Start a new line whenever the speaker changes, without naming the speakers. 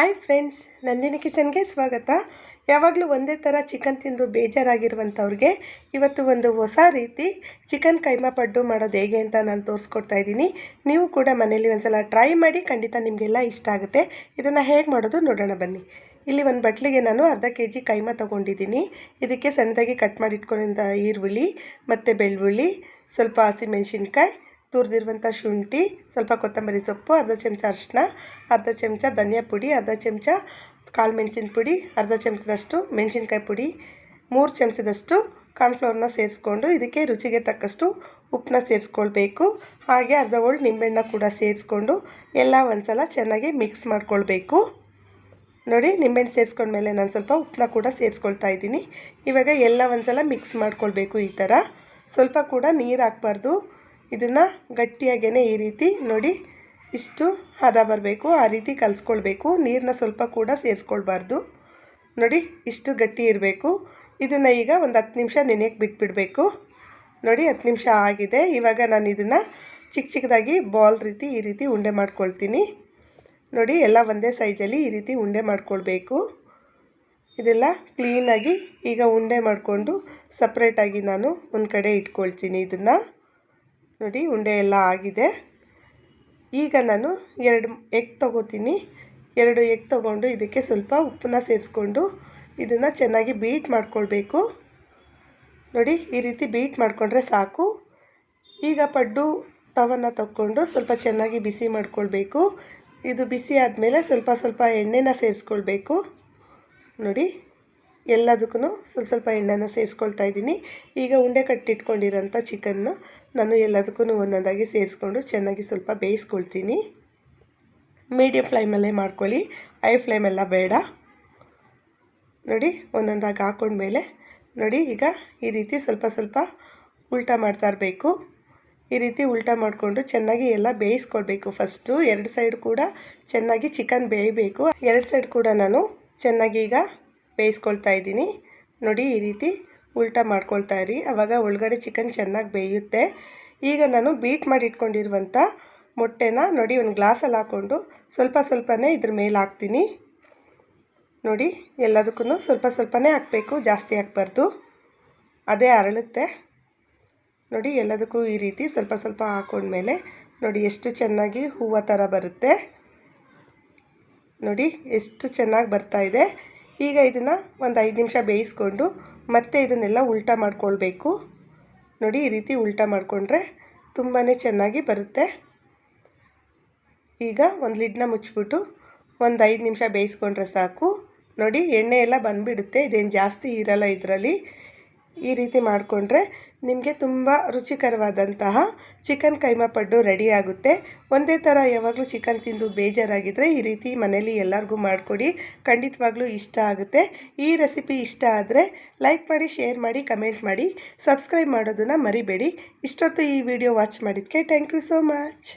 Hi friends Nandini ಕಿಚನ್ಗೆ ಸ್ವಾಗತ. ಯಾವಾಗಲೂ ಒಂದೇ ಥರ ಚಿಕನ್ ತಿಂದು ಬೇಜಾರಾಗಿರುವಂಥವ್ರಿಗೆ ಇವತ್ತು ಒಂದು ಹೊಸ ರೀತಿ ಚಿಕನ್ ಕೈಮ ಪಡ್ಡು ಮಾಡೋದು ಹೇಗೆ ಅಂತ ನಾನು ತೋರಿಸ್ಕೊಡ್ತಾ ಇದ್ದೀನಿ. ನೀವು ಕೂಡ ಮನೇಲಿ ಒಂದ್ಸಲ ಟ್ರೈ ಮಾಡಿ ಖಂಡಿತ ನಿಮಗೆಲ್ಲ ಇಷ್ಟ ಆಗುತ್ತೆ. ಇದನ್ನು ಹೇಗೆ ಮಾಡೋದು ನೋಡೋಣ ಬನ್ನಿ. ಇಲ್ಲಿ ಒಂದು ಬಟ್ಲಿಗೆ ನಾನು ಅರ್ಧ ಕೆ ಜಿ ಕೈಮ ತೊಗೊಂಡಿದ್ದೀನಿ. ಇದಕ್ಕೆ ಸಣ್ಣದಾಗಿ ಕಟ್ ಮಾಡಿ ಇಟ್ಕೊಂಡಿದ್ದ ಈರುಳ್ಳಿ, ಮತ್ತು ಬೆಳ್ಳುಳ್ಳಿ, ಸ್ವಲ್ಪ ಹಸಿಮೆಣ್ಸಿನ್ಕಾಯಿ ತುರಿದಿರುವಂಥ ಶುಂಠಿ, ಸ್ವಲ್ಪ ಕೊತ್ತಂಬರಿ ಸೊಪ್ಪು, ಅರ್ಧ ಚಮಚ ಅರಿಶಿನ ಅರ್ಧ ಚಮಚ ಧನಿಯಾ ಪುಡಿ, ಅರ್ಧ ಚಮಚ ಕಾಳು ಮೆಣಸಿನ ಪುಡಿ, ಅರ್ಧ ಚಮಚದಷ್ಟು ಮೆಣಸಿನ್ಕಾಯಿ ಪುಡಿ, ಮೂರು ಚಮಚದಷ್ಟು ಕಾರ್ನ್ಫ್ಲವರ್ನ ಸೇರಿಸ್ಕೊಂಡು ಇದಕ್ಕೆ ರುಚಿಗೆ ತಕ್ಕಷ್ಟು ಉಪ್ಪನ್ನ ಸೇರಿಸ್ಕೊಳ್ಬೇಕು. ಹಾಗೆ ಅರ್ಧ ಓಲ್ಡ್ ನಿಂಬೆಹಣ್ಣ ಕೂಡ ಸೇರಿಸ್ಕೊಂಡು ಎಲ್ಲ ಒಂದ್ಸಲ ಚೆನ್ನಾಗಿ ಮಿಕ್ಸ್ ಮಾಡ್ಕೊಳ್ಬೇಕು. ನೋಡಿ, ನಿಂಬೆಹಣ್ಣು ಸೇರಿಸ್ಕೊಂಡ್ಮೇಲೆ ನಾನು ಸ್ವಲ್ಪ ಉಪ್ಪನ್ನ ಕೂಡ ಸೇರಿಸ್ಕೊಳ್ತಾ ಇದ್ದೀನಿ. ಇವಾಗ ಎಲ್ಲ ಒಂದ್ಸಲ ಮಿಕ್ಸ್ ಮಾಡ್ಕೊಳ್ಬೇಕು ಈ ಥರ. ಸ್ವಲ್ಪ ಕೂಡ ನೀರು ಹಾಕ್ಬಾರ್ದು. ಇದನ್ನು ಗಟ್ಟಿಯಾಗೇ ಈ ರೀತಿ ನೋಡಿ ಇಷ್ಟು ಹದ ಬರಬೇಕು, ಆ ರೀತಿ ಕಲಿಸ್ಕೊಳ್ಬೇಕು. ನೀರನ್ನ ಸ್ವಲ್ಪ ಕೂಡ ಸೇರಿಸ್ಕೊಳ್ಬಾರ್ದು ನೋಡಿ, ಇಷ್ಟು ಗಟ್ಟಿ ಇರಬೇಕು. ಇದನ್ನು ಈಗ ಒಂದು ಹತ್ತು ನಿಮಿಷ ನೆನೆಯಕ್ಕೆ ಬಿಟ್ಬಿಡಬೇಕು. ನೋಡಿ, ಹತ್ತು ನಿಮಿಷ ಆಗಿದೆ. ಇವಾಗ ನಾನು ಇದನ್ನು ಚಿಕ್ಕ ಚಿಕ್ಕದಾಗಿ ಬಾಲ್ ರೀತಿ ಈ ರೀತಿ ಉಂಡೆ ಮಾಡ್ಕೊಳ್ತೀನಿ. ನೋಡಿ, ಎಲ್ಲ ಒಂದೇ ಸೈಜಲ್ಲಿ ಈ ರೀತಿ ಉಂಡೆ ಮಾಡ್ಕೊಳ್ಬೇಕು. ಇದೆಲ್ಲ ಕ್ಲೀನಾಗಿ ಈಗ ಉಂಡೆ ಮಾಡಿಕೊಂಡು ಸಪ್ರೇಟಾಗಿ ನಾನು ಒಂದು ಕಡೆ ಇಟ್ಕೊಳ್ತೀನಿ ಇದನ್ನು. ನೋಡಿ ಉಂಡೆ ಎಲ್ಲ ಆಗಿದೆ. ಈಗ ನಾನು ಎರಡು ಎಗ್ ತೊಗೋತೀನಿ. ಎರಡು ಎಗ್ ತೊಗೊಂಡು ಇದಕ್ಕೆ ಸ್ವಲ್ಪ ಉಪ್ಪನ್ನ ಸೇರಿಸ್ಕೊಂಡು ಇದನ್ನು ಚೆನ್ನಾಗಿ ಬೀಟ್ ಮಾಡ್ಕೊಳ್ಬೇಕು. ನೋಡಿ ಈ ರೀತಿ ಬೀಟ್ ಮಾಡಿಕೊಂಡ್ರೆ ಸಾಕು. ಈಗ ಪಡ್ಡು ತವನ್ನ ತಗೊಂಡು ಸ್ವಲ್ಪ ಚೆನ್ನಾಗಿ ಬಿಸಿ ಮಾಡ್ಕೊಳ್ಬೇಕು. ಇದು ಬಿಸಿ ಆದಮೇಲೆ ಸ್ವಲ್ಪ ಸ್ವಲ್ಪ ಎಣ್ಣೆನ ಸೇರಿಸ್ಕೊಳ್ಬೇಕು. ನೋಡಿ ಎಲ್ಲದಕ್ಕೂ ಸ್ವಲ್ಪ ಸ್ವಲ್ಪ ಎಣ್ಣೆನ ಸೇರಿಸ್ಕೊಳ್ತಾ ಇದ್ದೀನಿ. ಈಗ ಉಂಡೆ ಕಟ್ಟಿಟ್ಕೊಂಡಿರೋಂಥ ಚಿಕನ್ನು ನಾನು ಎಲ್ಲದಕ್ಕೂ ಒಂದೊಂದಾಗಿ ಸೇರಿಸ್ಕೊಂಡು ಚೆನ್ನಾಗಿ ಸ್ವಲ್ಪ ಬೇಯಿಸ್ಕೊಳ್ತೀನಿ. ಮೀಡಿಯಮ್ ಫ್ಲೈಮಲ್ಲೇ ಮಾಡ್ಕೊಳ್ಳಿ. ಐ ಫ್ಲೇಮೆಲ್ಲ ಬೇಡ. ನೋಡಿ, ಒಂದೊಂದಾಗಿ ಹಾಕೊಂಡ್ಮೇಲೆ ನೋಡಿ, ಈಗ ಈ ರೀತಿ ಸ್ವಲ್ಪ ಸ್ವಲ್ಪ ಉಲ್ಟಾ ಮಾಡ್ತಾ ಇರಬೇಕು. ಈ ರೀತಿ ಉಲ್ಟಾ ಮಾಡಿಕೊಂಡು ಚೆನ್ನಾಗಿ ಎಲ್ಲ ಬೇಯಿಸ್ಕೊಳ್ಬೇಕು. ಫಸ್ಟು ಎರಡು ಸೈಡ್ ಕೂಡ ಚೆನ್ನಾಗಿ ಚಿಕನ್ ಬೇಯಬೇಕು. ಎರಡು ಸೈಡ್ ಕೂಡ ನಾನು ಚೆನ್ನಾಗಿ ಈಗ ಬೇಯಿಸ್ಕೊಳ್ತಾ ಇದ್ದೀನಿ. ನೋಡಿ, ಈ ರೀತಿ ಉಲ್ಟಾ ಮಾಡ್ಕೊಳ್ತಾ ಇರಿ. ಆವಾಗ ಒಳಗಡೆ ಚಿಕನ್ ಚೆನ್ನಾಗಿ ಬೇಯುತ್ತೆ. ಈಗ ನಾನು ಬೀಟ್ ಮಾಡಿ ಇಟ್ಕೊಂಡಿರುವಂಥ ಮೊಟ್ಟೆನ ನೋಡಿ, ಒಂದು ಗ್ಲಾಸಲ್ಲಿ ಹಾಕ್ಕೊಂಡು ಸ್ವಲ್ಪ ಸ್ವಲ್ಪನೇ ಇದ್ರ ಮೇಲೆ ಹಾಕ್ತೀನಿ. ನೋಡಿ ಎಲ್ಲದಕ್ಕೂ ಸ್ವಲ್ಪ ಸ್ವಲ್ಪನೇ ಹಾಕಬೇಕು, ಜಾಸ್ತಿ ಹಾಕ್ಬಾರ್ದು. ಅದೇ ಅರಳುತ್ತೆ. ನೋಡಿ, ಎಲ್ಲದಕ್ಕೂ ಈ ರೀತಿ ಸ್ವಲ್ಪ ಸ್ವಲ್ಪ ಹಾಕೊಂಡ್ಮೇಲೆ ನೋಡಿ, ಎಷ್ಟು ಚೆನ್ನಾಗಿ ಹೂವು ಥರ ಬರುತ್ತೆ. ನೋಡಿ, ಎಷ್ಟು ಚೆನ್ನಾಗಿ ಬರ್ತಾ ಇದೆ. ಈಗ ಇದನ್ನು ಒಂದು ಐದು ನಿಮಿಷ ಬೇಯಿಸ್ಕೊಂಡು ಮತ್ತೆ ಇದನ್ನೆಲ್ಲ ಉಲ್ಟಾ ಮಾಡ್ಕೊಳ್ಬೇಕು. ನೋಡಿ, ಈ ರೀತಿ ಉಲ್ಟಾ ಮಾಡಿಕೊಂಡ್ರೆ ತುಂಬಾ ಚೆನ್ನಾಗಿ ಬರುತ್ತೆ. ಈಗ ಒಂದು ಲಿಡ್ನ ಮುಚ್ಚಿಬಿಟ್ಟು ಒಂದು ಐದು ನಿಮಿಷ ಬೇಯಿಸ್ಕೊಂಡ್ರೆ ಸಾಕು. ನೋಡಿ, ಎಣ್ಣೆ ಎಲ್ಲ ಬಂದುಬಿಡುತ್ತೆ. ಇದೇನು ಜಾಸ್ತಿ ಇರಲ್ಲ ಇದರಲ್ಲಿ. ಈ ರೀತಿ ಮಾಡಿಕೊಂಡ್ರೆ ನಿಮಗೆ ತುಂಬ ರುಚಿಕರವಾದಂತಹ ಚಿಕನ್ ಕೈಮಾ ಪಡ್ಡು ರೆಡಿ ಆಗುತ್ತೆ. ಒಂದೇ ಥರ ಯಾವಾಗಲೂ ಚಿಕನ್ ತಿಂದು ಬೇಜಾರಾಗಿದ್ದರೆ ಈ ರೀತಿ ಮನೇಲಿ ಎಲ್ಲರಿಗೂ ಮಾಡಿಕೊಡಿ. ಖಂಡಿತವಾಗ್ಲೂ ಇಷ್ಟ ಆಗುತ್ತೆ. ಈ ರೆಸಿಪಿ ಇಷ್ಟ ಆದರೆ ಲೈಕ್ ಮಾಡಿ, ಶೇರ್ ಮಾಡಿ, ಕಮೆಂಟ್ ಮಾಡಿ. ಸಬ್ಸ್ಕ್ರೈಬ್ ಮಾಡೋದನ್ನು ಮರಿಬೇಡಿ. ಇಷ್ಟೊತ್ತು ಈ ವಿಡಿಯೋ ವಾಚ್ ಮಾಡಿದ್ದಕ್ಕೆ ಥ್ಯಾಂಕ್ ಯು ಸೋ ಮಚ್.